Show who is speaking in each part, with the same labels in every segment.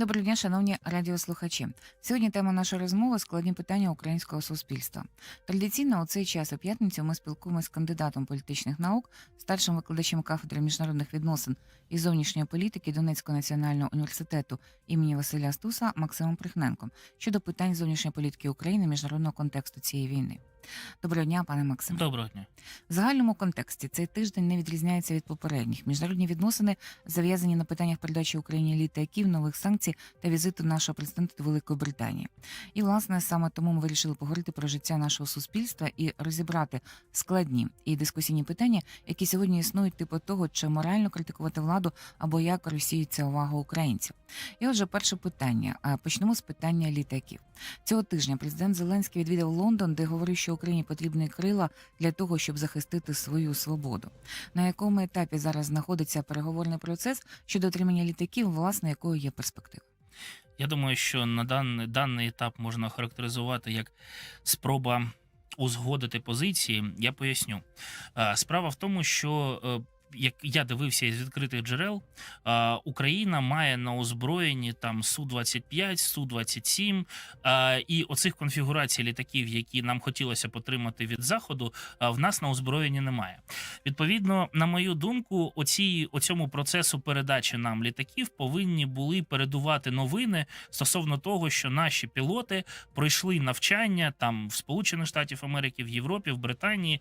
Speaker 1: Доброго дня, шановні радіослухачі. Сьогодні тема нашої розмови складні питання українського суспільства. Традиційно у цей час у п'ятницю ми спілкуємося з кандидатом політичних наук, старшим викладачем кафедри міжнародних відносин і зовнішньої політики Донецького національного університету імені Василя Стуса Максимом Прихненком щодо питань зовнішньої політики України міжнародного контексту цієї війни. Доброго дня, пане Максиме.
Speaker 2: Доброго дня.
Speaker 1: В загальному контексті цей тиждень не відрізняється від попередніх. Міжнародні відносини зав'язані на питаннях передачі Україні літаків, нових санкцій та візиту нашого президента до Великої Британії. І власне саме тому ми вирішили поговорити про життя нашого суспільства і розібрати складні і дискусійні питання, які сьогодні існують, типу того, чи морально критикувати владу або як розсіюється увага українців. І отже, перше питання. Почнемо з питання літаків. Цього тижня президент Зеленський відвідав Лондон, де говорив, що Україні потрібні крила для того, щоб захистити свою свободу. На якому етапі зараз знаходиться переговорний процес щодо отримання літаків, власне, якою є перспектива?
Speaker 2: Я думаю, що на даний, даний етап можна характеризувати як спроба узгодити позиції. Я поясню. Е, Справа в тому, що е, як я дивився із відкритих джерел, Україна має на озброєнні там су 25 су 27 і оцих конфігурацій літаків, які нам хотілося б отримати від заходу, в нас на озброєнні немає. Відповідно, на мою думку, оці оцьому процесу передачі нам літаків повинні були передувати новини стосовно того, що наші пілоти пройшли навчання там в Сполучених Штатів Америки, в Європі, в Британії,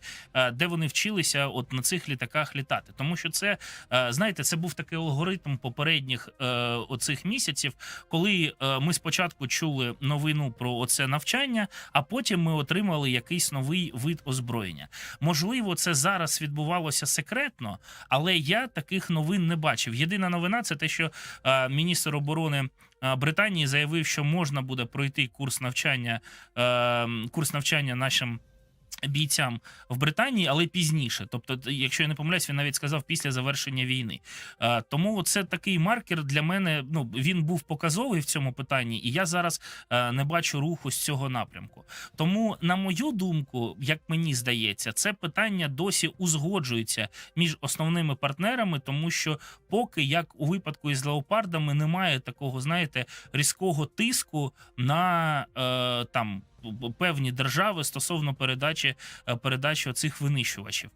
Speaker 2: де вони вчилися от на цих літаках літати. Тому що це е, знаєте, це був такий алгоритм попередніх е, оцих місяців, коли е, ми спочатку чули новину про оце навчання, а потім ми отримали якийсь новий вид озброєння. Можливо, це зараз відбувалося секретно, але я таких новин не бачив. Єдина новина це те, що міністр оборони. Британії заявив, що можна буде пройти курс навчання, курс навчання нашим бійцям в Британії, але пізніше. Тобто, якщо я не помиляюсь, він навіть сказав після завершення війни. Тому це такий маркер для мене. Ну він був показовий в цьому питанні, і я зараз е, не бачу руху з цього напрямку. Тому, на мою думку, як мені здається, це питання досі узгоджується між основними партнерами, тому що поки як у випадку із леопардами немає такого, знаєте, різкого тиску на е, там. Певні держави стосовно передачі е, передачі цих винищувачів,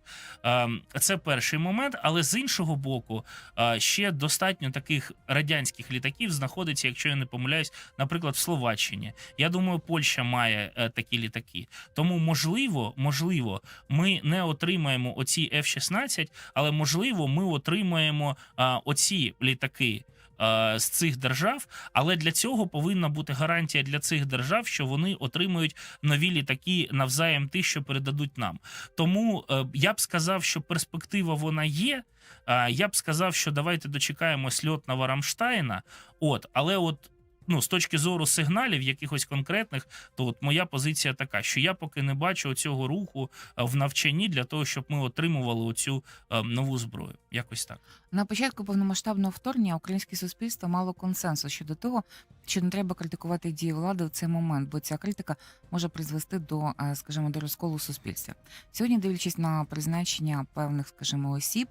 Speaker 2: Е, це перший момент. Але з іншого боку, е, ще достатньо таких радянських літаків знаходиться, якщо я не помиляюсь, наприклад, в Словаччині. Я думаю, Польща має е, такі літаки. Тому можливо, можливо, ми не отримаємо оці F-16, але можливо, ми отримаємо оці літаки. Е, З цих держав, але для цього повинна бути гарантія для цих держав, що вони отримують нові літаки навзаєм тих, що передадуть нам. Тому е, я б сказав, що перспектива вона є. Е, Я б сказав, що давайте дочекаємось льотного Рамштайна. От, але от. Ну, з точки зору сигналів, якихось конкретних, то от моя позиція така, що я поки не бачу цього руху в навчанні для того, щоб ми отримували оцю е, нову зброю. Якось так.
Speaker 1: На початку повномасштабного вторгнення українське суспільство мало консенсус щодо того, що не треба критикувати дії влади в цей момент, бо ця критика може призвести до, е, скажімо, до розколу суспільства. Сьогодні, дивлячись на призначення певних, скажімо, осіб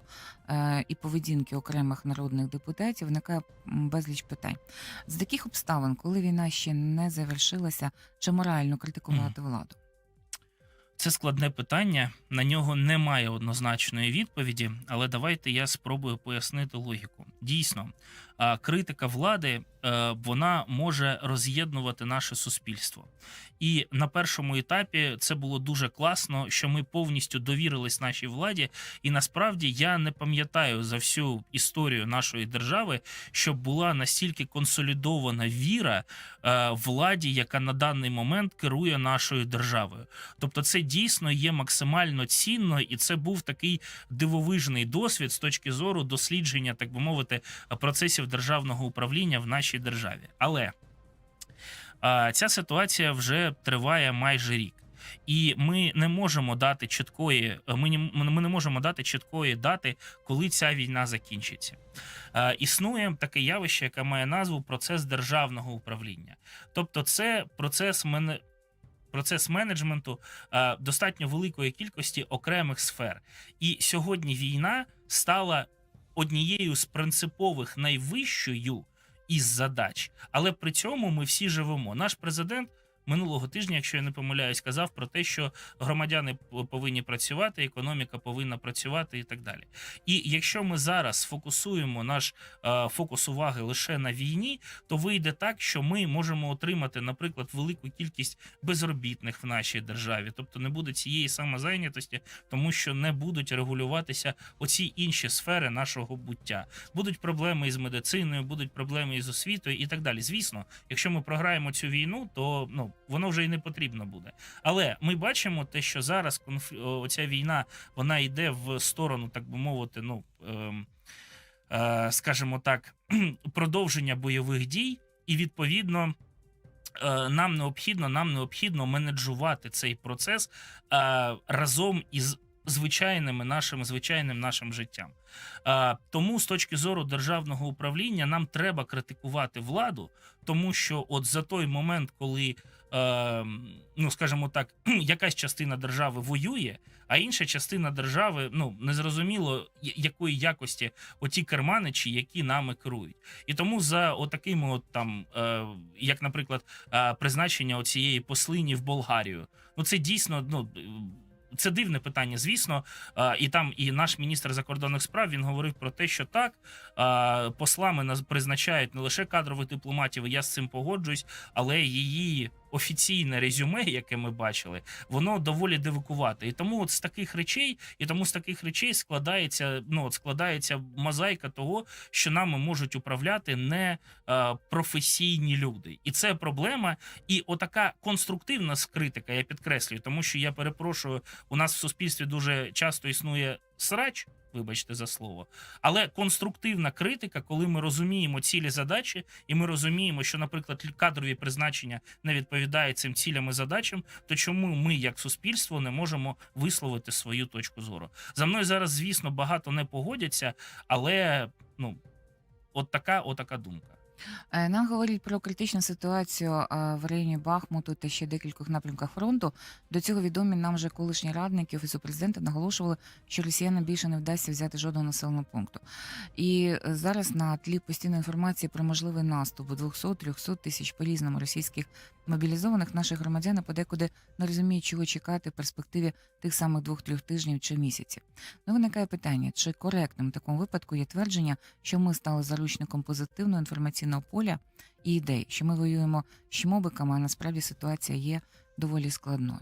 Speaker 1: е, і поведінки окремих народних депутатів, виникає безліч питань. З таких обставин, коли війна ще не завершилася, чи морально критикувати владу?
Speaker 2: Це складне питання, на нього немає однозначної відповіді, але давайте я спробую пояснити логіку. Дійсно, критика влади е, вона може роз'єднувати наше суспільство. І на першому етапі це було дуже класно, що ми повністю довірились нашій владі. І насправді я не пам'ятаю за всю історію нашої держави, щоб була настільки консолідована віра е, владі, яка на даний момент керує нашою державою. Тобто, це дійсно є максимально цінно, і це був такий дивовижний досвід з точки зору дослідження, так би мовити, процесів державного управління в нашій державі. Але а, ця ситуація вже триває майже рік. І ми не можемо дати чіткої, ми не, ми не можемо дати чіткої дати, коли ця війна закінчиться. Е, існує таке явище, яке має назву процес державного управління. Тобто, це процес мене. Процес менеджменту е, достатньо великої кількості окремих сфер. І сьогодні війна стала однією з принципових найвищою із задач. Але при цьому ми всі живемо. Наш президент минулого тижня, якщо я не помиляюсь, казав про те, що громадяни повинні працювати, економіка повинна працювати і так далі. І якщо ми зараз фокусуємо наш е, фокус уваги лише на війні, то вийде так, що ми можемо отримати, наприклад, велику кількість безробітних в нашій державі, тобто не буде цієї самозайнятості, тому що не будуть регулюватися оці інші сфери нашого буття. Будуть проблеми із медициною, будуть проблеми із освітою і так далі. Звісно, якщо ми програємо цю війну, то ну воно вже і не потрібно буде. Але ми бачимо те, що зараз конф... оця війна вона йде в сторону, так би мовити, ну ем, е, скажімо так, продовження бойових дій, і відповідно. е, Нам необхідно, нам необхідно менеджувати цей процес е, разом із звичайними нашим звичайним нашим життям. Е, Тому з точки зору державного управління нам треба критикувати владу, тому що от за той момент, коли ну скажімо так, якась частина держави воює, а інша частина держави ну незрозуміло якої якості оті керманичі, які нами керують. І тому за отакими, от там, е, як, наприклад, е, призначення оцієї послині в Болгарію, ну це дійсно ну. Це дивне питання, звісно. Е, І там і наш міністр закордонних справ він говорив про те, що так послами призначають не лише кадрових дипломатів, я з цим погоджуюсь, але її офіційне резюме, яке ми бачили, воно доволі дивикувате. І тому от з таких речей, і тому з таких речей складається ну от складається мозаїка того, що нами можуть управляти не е, професійні люди, і це проблема. І отака конструктивна критика, я підкреслюю, тому що я перепрошую, у нас в суспільстві дуже часто існує срач. Вибачте за слово, але конструктивна критика, коли ми розуміємо цілі задачі, і ми розуміємо, що, наприклад, кадрові призначення не відповідають цим цілям і задачам, то чому ми, як суспільство, не можемо висловити свою точку зору? За мною зараз, звісно, багато не погодяться, але ну от така, от така думка.
Speaker 1: Е, Нам говорять про критичну ситуацію е, в районі Бахмуту та ще декількох напрямках фронту. До цього відомі нам вже колишні радники офісу президента наголошували, що росіянам більше не вдасться взяти жодного населеного пункту. І е, зараз на тлі постійної інформації про можливий наступ у 200-300 тисяч по різному російських мобілізованих наші громадяни подекуди не розуміють, чого чекати в перспективі тих самих двох-трьох тижнів чи місяців. Ну виникає питання, чи коректним в такому випадку є твердження, що ми стали заручником позитивного інформаційного поля і ідей, що ми воюємо з чмобиками, а насправді ситуація є доволі складною.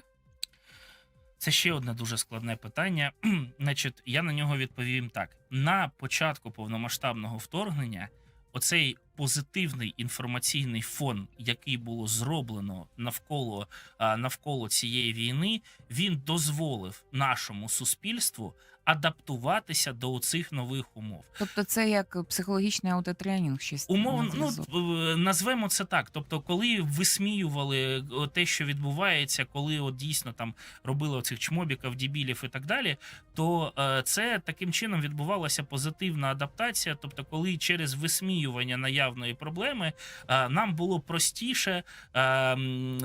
Speaker 2: Це ще одне дуже складне питання. Значить, я на нього відповім так: на початку повномасштабного вторгнення, оцей позитивний інформаційний фон, який було зроблено навколо, навколо цієї війни, він дозволив нашому суспільству адаптуватися до цих нових умов.
Speaker 1: Тобто, це як психологічний аутотренінг, щось
Speaker 2: Умовно, ну е, назвемо це так. Тобто, коли висміювали е, те, що відбувається, коли от дійсно там робили цих чмобіків, дібілів і так далі, то е, це таким чином відбувалася позитивна адаптація. Тобто, коли через висміювання наявної проблеми е, нам було простіше е,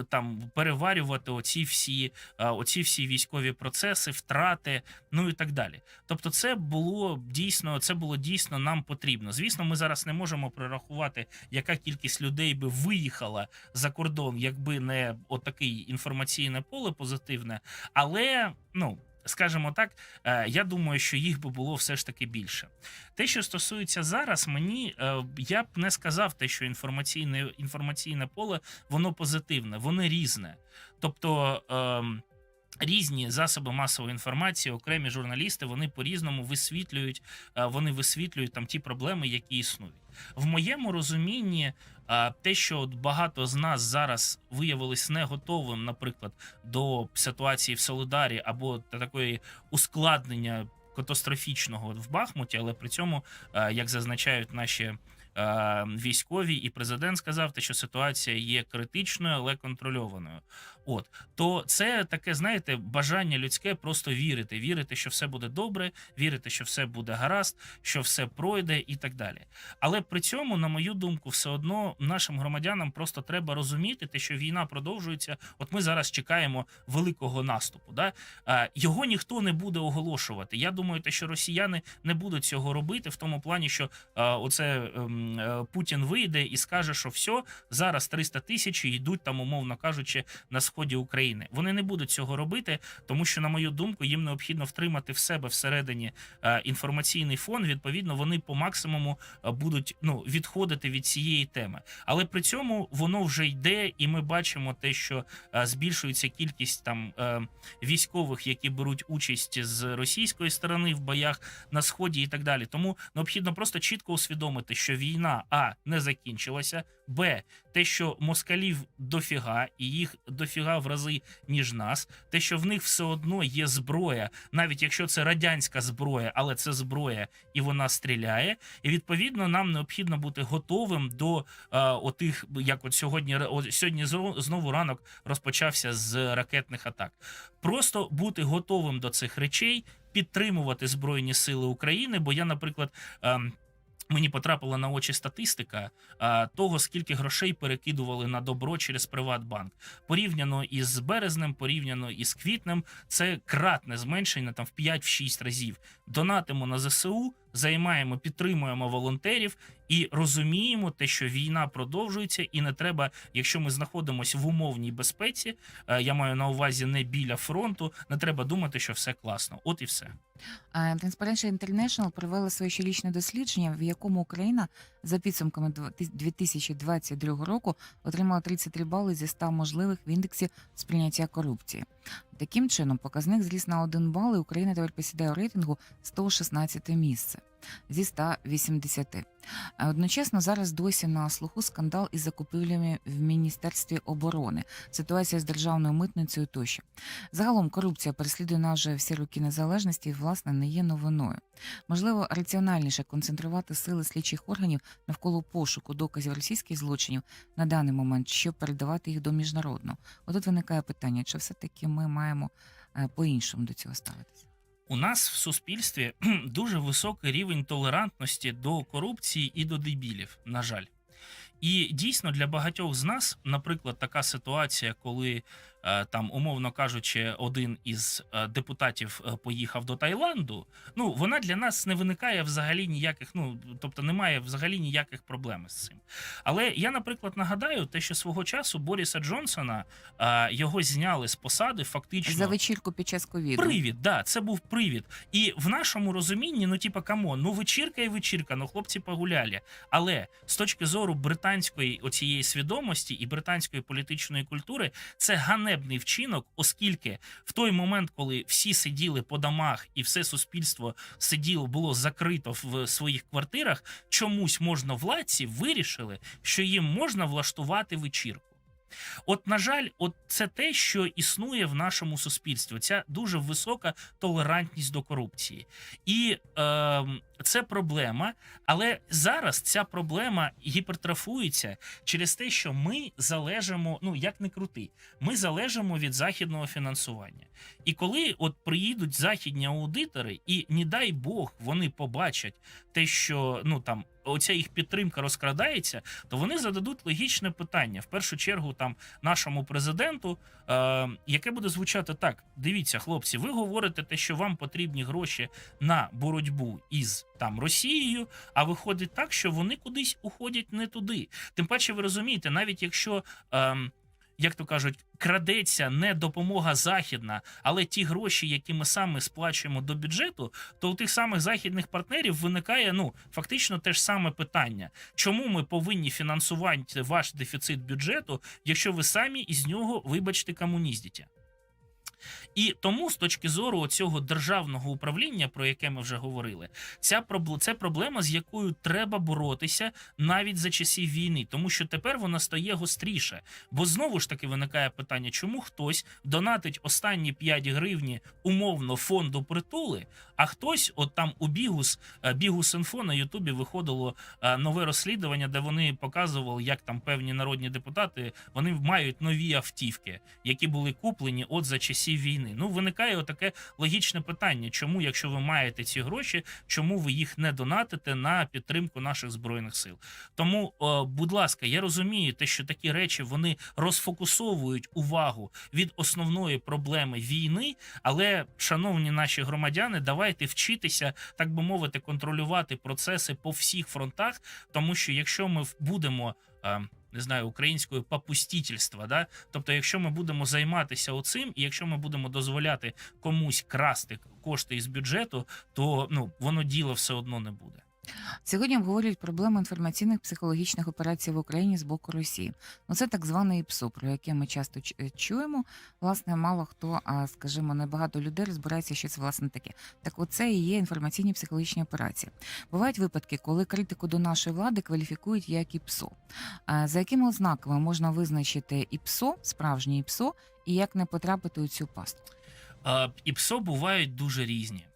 Speaker 2: там переварювати оці всі, е, оці всі військові процеси, втрати, ну і так далі. Тобто, це було дійсно, це було дійсно нам потрібно. Звісно, ми зараз не можемо прорахувати, яка кількість людей би виїхала за кордон, якби не отакий інформаційне поле позитивне. Але ну. Скажімо так, е, я думаю, що їх би було все ж таки більше. Те, що стосується зараз, мені е, я б не сказав те, що інформаційне інформаційне поле воно позитивне, воно різне. Тобто. ем, Різні засоби масової інформації, окремі журналісти, вони по-різному висвітлюють, е, вони висвітлюють там ті проблеми, які існують. В моєму розумінні, е, те, що багато з нас зараз виявилось не готовим, наприклад, до ситуації в Солидарі або до такої ускладнення катастрофічного в Бахмуті, але при цьому, е, як зазначають наші військові, і президент сказав, те, що ситуація є критичною, але контрольованою. От то це таке, знаєте, бажання людське просто вірити, вірити, що все буде добре, вірити, що все буде гаразд, що все пройде і так далі. Але при цьому, на мою думку, все одно нашим громадянам просто треба розуміти, те, що війна продовжується. От ми зараз чекаємо великого наступу. Да? Його ніхто не буде оголошувати. Я думаю, те, що росіяни не будуть цього робити в тому плані, що оце ем, ем, Путін вийде і скаже, що все, зараз 300 тисяч йдуть там, умовно кажучи, на сході України. Вони не будуть цього робити, тому що, на мою думку, їм необхідно втримати в себе всередині е, інформаційний фон. Відповідно, вони по максимуму е, будуть ну відходити від цієї теми. Але при цьому воно вже йде, і ми бачимо те, що е, збільшується кількість там е, військових, які беруть участь з російської сторони в боях на сході і так далі. Тому необхідно просто чітко усвідомити, що війна а не закінчилася, б те, що москалів дофіга, і їх дофіга в рази ніж нас, те, що в них все одно є зброя, навіть якщо це радянська зброя, але це зброя і вона стріляє. І відповідно нам необхідно бути готовим до е, отих, як от сьогодні о, сьогодні знову ранок розпочався з ракетних атак. Просто бути готовим до цих речей, підтримувати збройні сили України. Бо я, наприклад. Мені потрапила на очі статистика а, того, скільки грошей перекидували на добро через Приватбанк. Порівняно із березнем, порівняно із квітнем, це кратне зменшення там в 5-6 разів. Донатимо на ЗСУ, займаємо, підтримуємо волонтерів і розуміємо те, що війна продовжується, і не треба, якщо ми знаходимося в умовній безпеці, е, я маю на увазі не біля фронту, не треба думати, що все класно. От і все.
Speaker 1: Transparency International провела своє щорічне дослідження, в якому Україна за підсумками дв- ти- 2022 року отримала 33 бали зі 100 можливих в індексі сприйняття корупції. Таким чином, показник зріс на 1 бал, і Україна тепер посідає у рейтингу 116 місце зі 180. А Одночасно зараз досі на слуху скандал із закупівлями в Міністерстві оборони, ситуація з державною митницею тощо. Загалом корупція переслідує нас вже всі роки незалежності і, власне, не є новиною. Можливо, раціональніше концентрувати сили слідчих органів навколо пошуку доказів російських злочинів на даний момент, щоб передавати їх до міжнародного. Отут виникає питання, чи все-таки ми маємо е, по-іншому до цього ставитися?
Speaker 2: У нас в суспільстві дуже високий рівень толерантності до корупції і до дебілів, на жаль. І дійсно для багатьох з нас, наприклад, така ситуація, коли там, умовно кажучи, один із е, депутатів е, поїхав до Таїланду. Ну вона для нас не виникає взагалі ніяких, ну тобто немає взагалі ніяких проблем з цим. Але я, наприклад, нагадаю те, що свого часу Боріса Джонсона е, його зняли з посади, фактично
Speaker 1: За вечірку під час ковіду.
Speaker 2: Привід, да, це був привід. І в нашому розумінні, ну типа, камон, ну вечірка і вечірка, ну хлопці погуляли. Але з точки зору британської оцієї свідомості і британської політичної культури, це ганебний вчинок, оскільки в той момент, коли всі сиділи по домах і все суспільство сиділо, було закрито в своїх квартирах, чомусь можна владці вирішили, що їм можна влаштувати вечірку. От, на жаль, от це те, що існує в нашому суспільстві. Ця дуже висока толерантність до корупції, і е, це проблема. Але зараз ця проблема гіпертрофується через те, що ми залежимо, ну як не крути, ми залежимо від західного фінансування. І коли от приїдуть західні аудитори, і не дай Бог вони побачать те, що ну там оця їх підтримка розкрадається, то вони зададуть логічне питання в першу чергу там нашому президенту, е, яке буде звучати так: дивіться, хлопці, ви говорите те, що вам потрібні гроші на боротьбу із там Росією, а виходить так, що вони кудись уходять не туди. Тим паче, ви розумієте, навіть якщо. Е, як то кажуть, крадеться не допомога західна, але ті гроші, які ми саме сплачуємо до бюджету, то у тих самих західних партнерів виникає ну фактично те ж саме питання: чому ми повинні фінансувати ваш дефіцит бюджету, якщо ви самі із нього, вибачте, комуніздите? І тому, з точки зору цього державного управління, про яке ми вже говорили, ця це проблема, з якою треба боротися навіть за часів війни, тому що тепер вона стає гостріше. Бо знову ж таки виникає питання, чому хтось донатить останні 5 гривні умовно фонду притули, а хтось, от там у Бігус, е, Бігус інфо на Ютубі виходило е, нове розслідування, де вони показували, як там певні народні депутати вони мають нові автівки, які були куплені от за часів війни. Ну виникає таке логічне питання: чому, якщо ви маєте ці гроші, чому ви їх не донатите на підтримку наших збройних сил? Тому, е, будь ласка, я розумію, те, що такі речі вони розфокусовують увагу від основної проблеми війни. Але, шановні наші громадяни, давайте вчитися, так би мовити, контролювати процеси по всіх фронтах, тому що якщо ми будемо. Не знаю, українською папустітельства. да? Тобто, якщо ми будемо займатися оцим, і якщо ми будемо дозволяти комусь красти кошти із бюджету, то ну воно діло все одно не буде.
Speaker 1: Сьогодні обговорюють проблему інформаційних психологічних операцій в Україні з боку Росії. Ну це так зване ІПСО, про яке ми часто е, чуємо. Власне, мало хто, а скажімо, небагато людей розбирається, що це власне таке. Так, оце і є інформаційні психологічні операції. Бувають випадки, коли критику до нашої влади кваліфікують як ІПСО. А За якими ознаками можна визначити ІПСО, справжнє ІПСО, і як не потрапити у цю пастку?
Speaker 2: Е, І ПСО бувають дуже різні.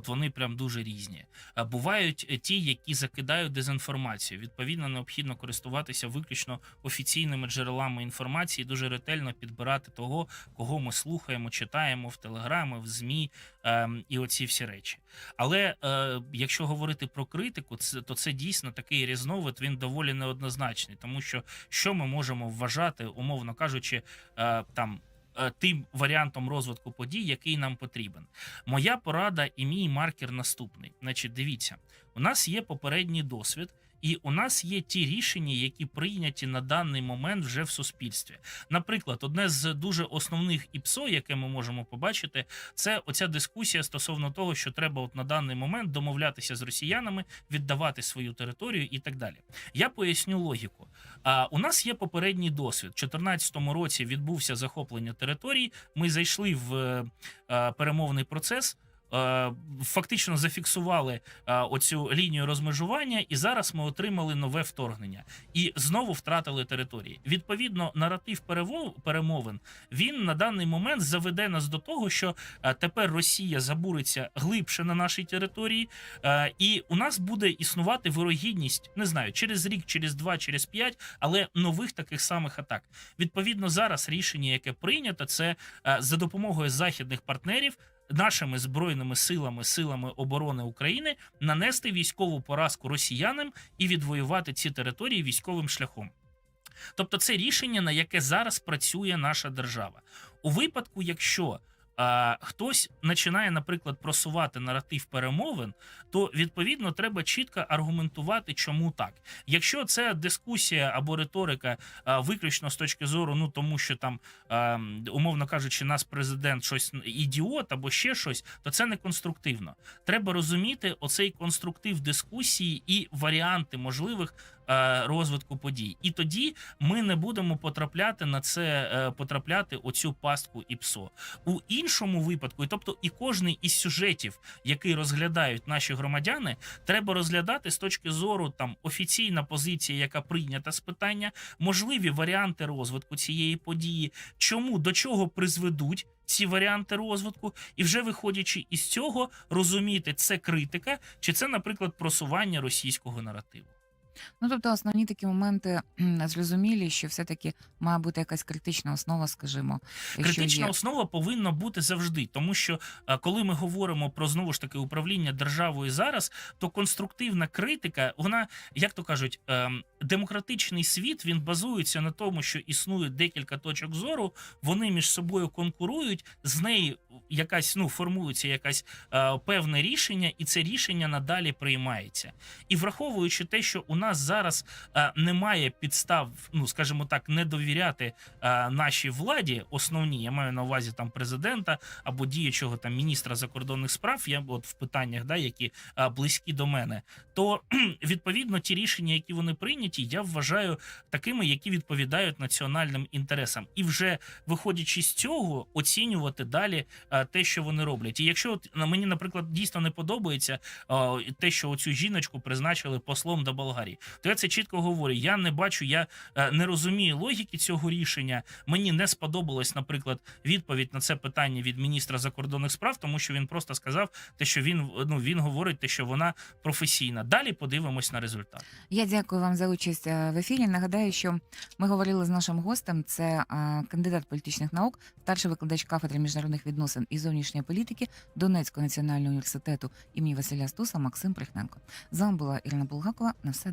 Speaker 2: От вони прям дуже різні. А Бувають е, ті, які закидають дезінформацію. Відповідно, необхідно користуватися виключно офіційними джерелами інформації, дуже ретельно підбирати того, кого ми слухаємо, читаємо в телеграми, в змі ем, і оці всі речі. Але е, якщо говорити про критику, це то це дійсно такий різновид. Він доволі неоднозначний, тому що що ми можемо вважати, умовно кажучи, е, там. Е, Тим варіантом розвитку подій, який нам потрібен, моя порада і мій маркер наступний. Значить, дивіться, у нас є попередній досвід, і у нас є ті рішення, які прийняті на даний момент вже в суспільстві. Наприклад, одне з дуже основних ІПСО, яке ми можемо побачити, це оця дискусія стосовно того, що треба от на даний момент домовлятися з росіянами, віддавати свою територію і так далі. Я поясню логіку. А у нас є попередній досвід. У 2014 році відбувся захоплення територій. Ми зайшли в е, е, перемовний процес. Е, Фактично зафіксували е, оцю лінію розмежування, і зараз ми отримали нове вторгнення і знову втратили території. Відповідно, наратив перемовин він на даний момент заведе нас до того, що е, тепер Росія забуриться глибше на нашій території, і у нас буде існувати вирогідність, не знаю, через рік, через два, через п'ять, але нових таких самих атак. Відповідно, зараз рішення, яке прийнято, це за допомогою західних партнерів. Нашими збройними силами, силами оборони України нанести військову поразку росіянам і відвоювати ці території військовим шляхом. Тобто, це рішення, на яке зараз працює наша держава. У випадку, якщо а, хтось починає, наприклад, просувати наратив перемовин, то відповідно треба чітко аргументувати, чому так. Якщо це дискусія або риторика а, виключно з точки зору, ну тому що там, а, умовно кажучи, нас президент щось ідіот або ще щось, то це не конструктивно. Треба розуміти оцей конструктив дискусії і варіанти можливих розвитку подій. І тоді ми не будемо потрапляти на це, е, потрапляти оцю пастку і псо. У іншому випадку, і тобто і кожний із сюжетів, який розглядають наші громадяни, треба розглядати з точки зору там офіційна позиція, яка прийнята з питання, можливі варіанти розвитку цієї події, чому до чого призведуть. Ці варіанти розвитку, і вже виходячи із цього, розуміти, це критика, чи це, наприклад, просування російського наративу.
Speaker 1: Ну тобто, основні такі моменти зрозумілі, що все-таки має бути якась критична основа, скажімо,
Speaker 2: Критична
Speaker 1: є.
Speaker 2: основа повинна бути завжди, тому що е, коли ми говоримо про знову ж таки управління державою зараз, то конструктивна критика, вона, як то кажуть, ем, демократичний світ він базується на тому, що існує декілька точок зору, вони між собою конкурують, з неї якась ну формується якась е, певне рішення, і це рішення надалі приймається. І враховуючи те, що у нас зараз е, немає підстав, ну скажімо так, не довіряти е, нашій владі, основні, я маю на увазі там президента або діючого там міністра закордонних справ, я от в питаннях, да, які е, близькі до мене, то відповідно ті рішення, які вони прийняті, я вважаю такими, які відповідають національним інтересам, і вже виходячи з цього, оцінювати далі е, те, що вони роблять. І якщо от мені, наприклад, дійсно не подобається е, те, що оцю жіночку призначили послом до Болгарії, то я це чітко говорю. Я не бачу, я е, не розумію логіки цього рішення. Мені не сподобалась, наприклад, відповідь на це питання від міністра закордонних справ, тому що він просто сказав те, що він ну він говорить, те, що вона професійна. Далі подивимось на результат.
Speaker 1: Я дякую вам за участь е, в ефірі. Нагадаю, що ми говорили з нашим гостем. Це е, кандидат політичних наук, старший викладач кафедри міжнародних відносин і зовнішньої політики Донецького національного університету імені Василя Стуса Максим Прихненко. З вами була Ірина Булгакова. На все